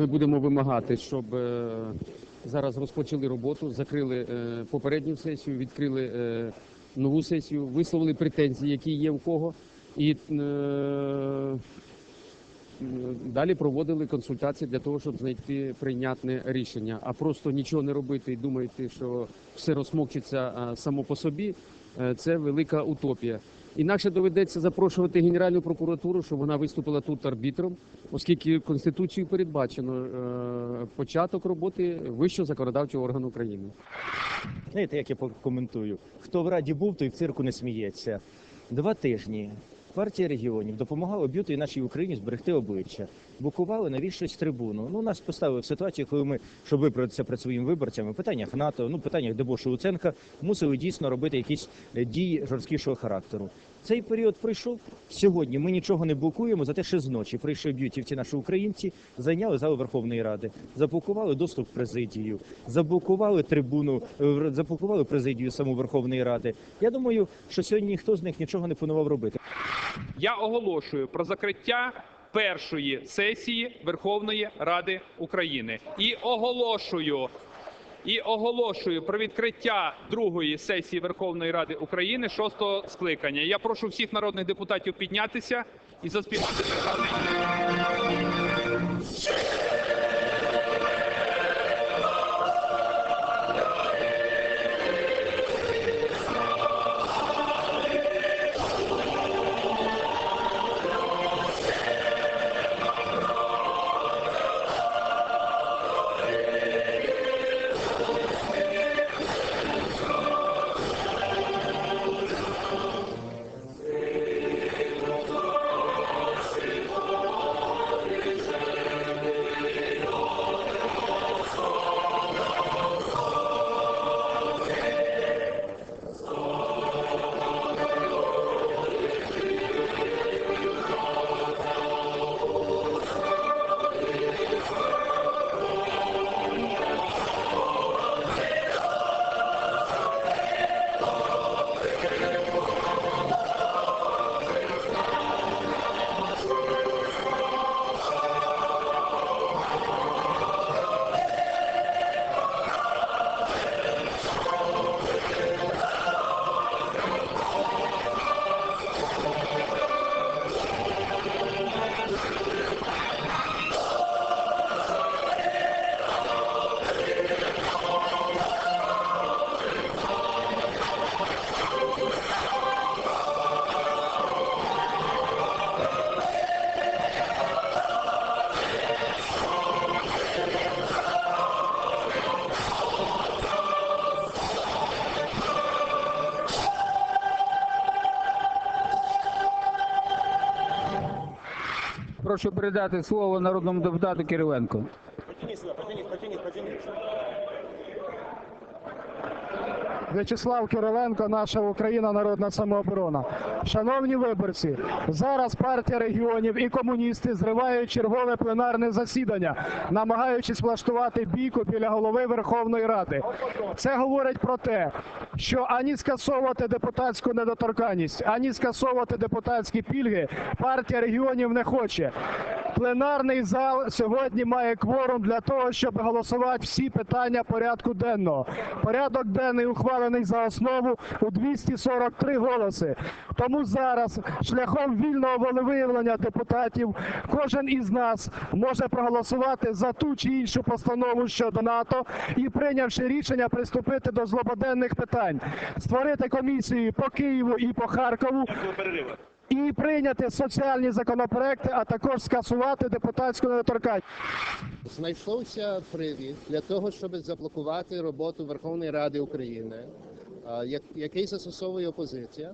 Ми будемо вимагати, щоб е, зараз розпочали роботу, закрили е, попередню сесію, відкрили е, нову сесію, висловили претензії, які є у кого, і далі проводили консультації для того, щоб знайти прийнятне рішення. А просто нічого не робити і думати, що все розсмокчиться само по собі, це велика утопія. Інакше доведеться запрошувати Генеральну прокуратуру, щоб вона виступила тут арбітром, оскільки Конституцією передбачено е, початок роботи вищого законодавчого органу України. Знаєте, як я покоментую, Хто в раді був, той в цирку не сміється. Два тижні партія регіонів допомагала б'юти нашій Україні зберегти обличчя. Букували навіщось трибуну. Ну, нас поставили в ситуацію, коли ми, щоб виправитися перед своїми виборцями, в питаннях НАТО, ну питаннях Дебошу Луценка, мусили дійсно робити якісь е, дії жорсткішого характеру. Цей період пройшов. Сьогодні ми нічого не блокуємо, зате ще зночі прийшли б'ютівці наші українці, зайняли залу Верховної Ради, заблокували доступ в президію, заблокували трибуну, е, заблокували президію саму Верховної Ради. Я думаю, що сьогодні ніхто з них нічого не планував робити. Я оголошую про закриття першої сесії Верховної Ради України і оголошую. І оголошую про відкриття другої сесії Верховної Ради України шостого скликання. Я прошу всіх народних депутатів піднятися і заспівати Прошу передати слово народному депутату Кириленко. В'ячеслав Кириленко, наша Україна, народна самооборона. Шановні виборці, зараз партія регіонів і комуністи зривають чергове пленарне засідання, намагаючись влаштувати бійку біля голови Верховної Ради. Це говорить про те, що ані скасовувати депутатську недоторканність, ані скасовувати депутатські пільги партія регіонів не хоче. Пленарний зал сьогодні має кворум для того, щоб голосувати всі питання порядку денного. Порядок денний ухвалений за основу у 243 голоси. Тому зараз шляхом вільного волевиявлення депутатів кожен із нас може проголосувати за ту чи іншу постанову щодо НАТО і прийнявши рішення приступити до злободенних питань, створити комісії по Києву і по Харкову і прийняти соціальні законопроекти, а також скасувати депутатську недоторканність. Знайшовся привід для того, щоб заблокувати роботу Верховної Ради України, як- який застосовує опозиція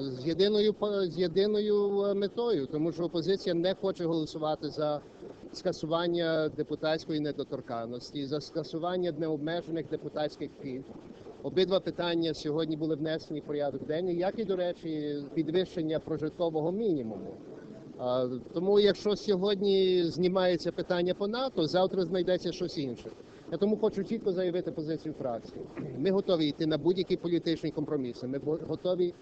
з єдиною з єдиною метою, тому що опозиція не хоче голосувати за скасування депутатської недоторканності, за скасування необмежених депутатських пільг. Обидва питання сьогодні були внесені в порядок денний, як і, до речі, підвищення прожиткового мінімуму. Тому, якщо сьогодні знімається питання по НАТО, завтра знайдеться щось інше. Я тому хочу чітко заявити позицію фракції. Ми готові йти на будь-які політичні компроміси. Ми готові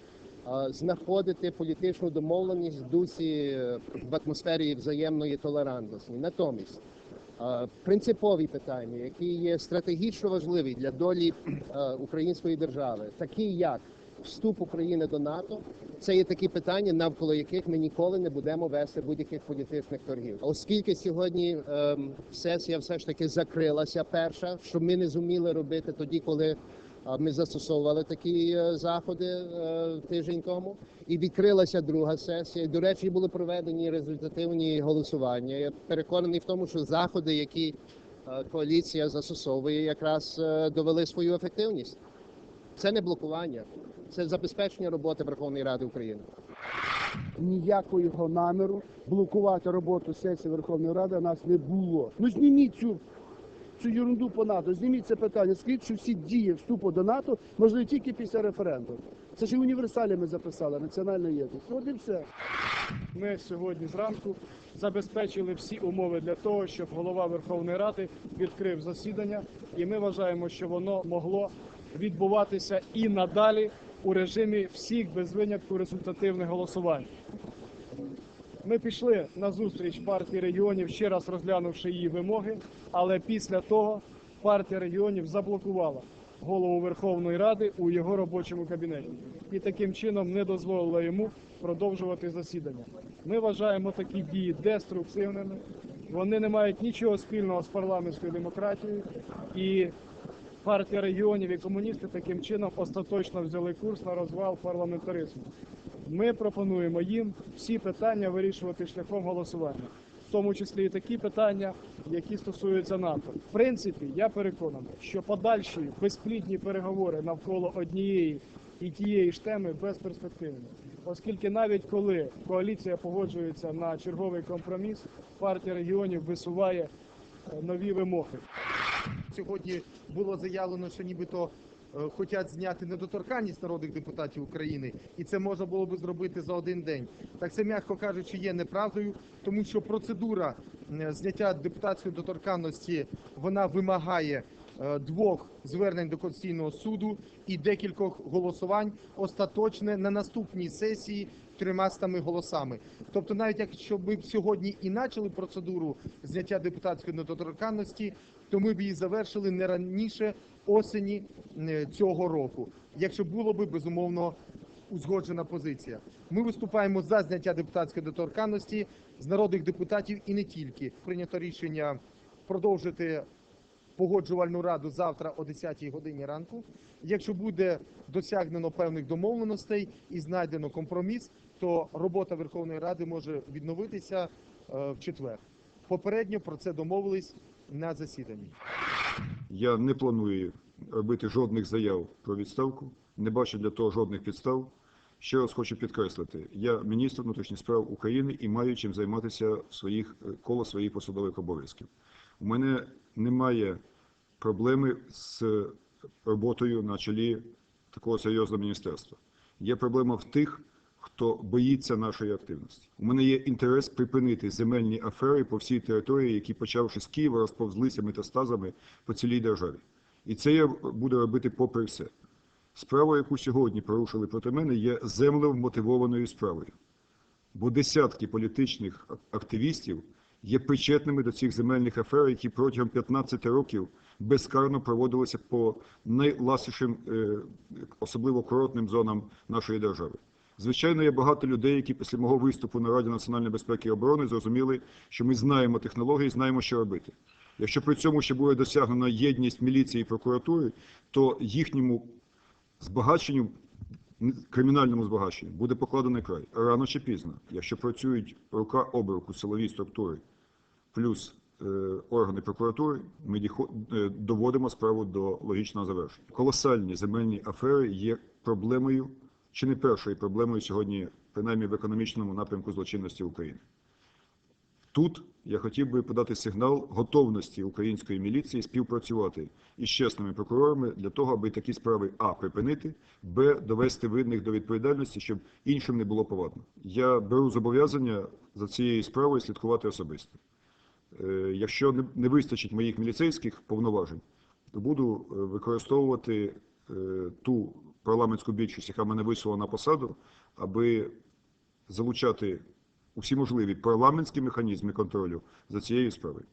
знаходити політичну домовленість в дусі е, в атмосфері взаємної толерантності. Натомість принципові питання, які є стратегічно важливі для долі е, української держави, такі як вступ України до НАТО, це є такі питання, навколо яких ми ніколи не будемо вести будь-яких політичних торгів. Оскільки сьогодні ем, сесія все ж таки закрилася перша, що ми не зуміли робити тоді, коли Ми застосовували такі е, заходи е, тиждень тому, і відкрилася друга сесія. До речі, були проведені результативні голосування. Я переконаний в тому, що заходи, які е, коаліція застосовує, якраз довели свою ефективність. Це не блокування, це забезпечення роботи Верховної Ради України. ніякого наміру блокувати роботу сесії Верховної Ради у нас не було. Ну зніміть цю, цю ерунду по НАТО, зніміть це питання. Скажіть, що всі дії вступу до НАТО можливі тільки після референдуму. Це ж і записали, національна єдність. От і все. Ми сьогодні зранку забезпечили всі умови для того, щоб голова Верховної Ради відкрив засідання, і ми вважаємо, що воно могло відбуватися і надалі у режимі всіх без винятку результативних голосувань. Ми пішли на зустріч партії регіонів, ще раз розглянувши її вимоги, але після того партія регіонів заблокувала голову Верховної Ради у його робочому кабінеті і таким чином не дозволила йому продовжувати засідання. Ми вважаємо такі дії деструктивними. Вони не мають нічого спільного з парламентською демократією і партія регіонів і комуністи таким чином остаточно взяли курс на розвал парламентаризму. Ми пропонуємо їм всі питання вирішувати шляхом голосування, в тому числі і такі питання, які стосуються НАТО. В принципі, я переконаний, що подальші безплідні переговори навколо однієї і тієї ж теми безперспективні, оскільки навіть коли коаліція погоджується на черговий компроміс, партія регіонів висуває е, нові вимоги. Сьогодні було заявлено, що нібито хочуть зняти недоторканність народних депутатів України, і це можна було би зробити за один день. Так це, м'яко кажучи, є неправдою, тому що процедура е, зняття депутатської недоторканності вона вимагає е, двох звернень до Конституційного суду і декількох голосувань остаточне на наступній сесії трьомастами голосами. Тобто, навіть якщо ми б сьогодні і почали процедуру зняття депутатської недоторканності, то ми б її завершили не раніше осені е, цього року, якщо було би безумовно узгоджена позиція. Ми виступаємо за зняття депутатської недоторканності з народних депутатів і не тільки. Прийнято рішення продовжити погоджувальну раду завтра о 10 годині ранку. Якщо буде досягнено певних домовленостей і знайдено компроміс, то робота Верховної Ради може відновитися е, в четвер. Попередньо про це домовились на засіданні. Я не планую робити жодних заяв про відставку, не бачу для того жодних підстав. Ще раз хочу підкреслити, я міністр внутрішніх справ України і маю чим займатися своїх коло своїх посадових обов'язків. У мене немає проблеми з роботою на чолі такого серйозного міністерства. Є проблема в тих, хто боїться нашої активності. У мене є інтерес припинити земельні афери по всій території, які, почавши з Києва, розповзлися метастазами по цілій державі. І це я буду робити попри все. Справа, яку сьогодні порушили проти мене, є землемотивованою справою. Бо десятки політичних активістів є причетними до цих земельних афер, які протягом 15 років безкарно проводилися по найласішим, е, особливо курортним зонам нашої держави. Звичайно, є багато людей, які після мого виступу на Раді національної безпеки і оборони зрозуміли, що ми знаємо технології, знаємо, що робити. Якщо при цьому ще буде досягнена єдність міліції і прокуратури, то їхньому збагаченню, кримінальному збагаченню, буде покладений край. Рано чи пізно, якщо працюють рука об руку силові структури плюс е, органи прокуратури, ми е, доводимо справу до логічного завершення. Колосальні земельні афери є проблемою, чи не першою проблемою сьогодні, принаймні в економічному напрямку злочинності України. Тут я хотів би подати сигнал готовності української міліції співпрацювати із чесними прокурорами для того, аби такі справи а припинити, б довести винних до відповідальності, щоб іншим не було повадно. Я беру зобов'язання за цією справою слідкувати особисто. Е, Якщо не- вистачить моїх міліцейських повноважень, то буду е, використовувати е, ту парламентську більшість, яка мене висувала на посаду, аби залучати усі можливі парламентські механізми контролю за цією справою.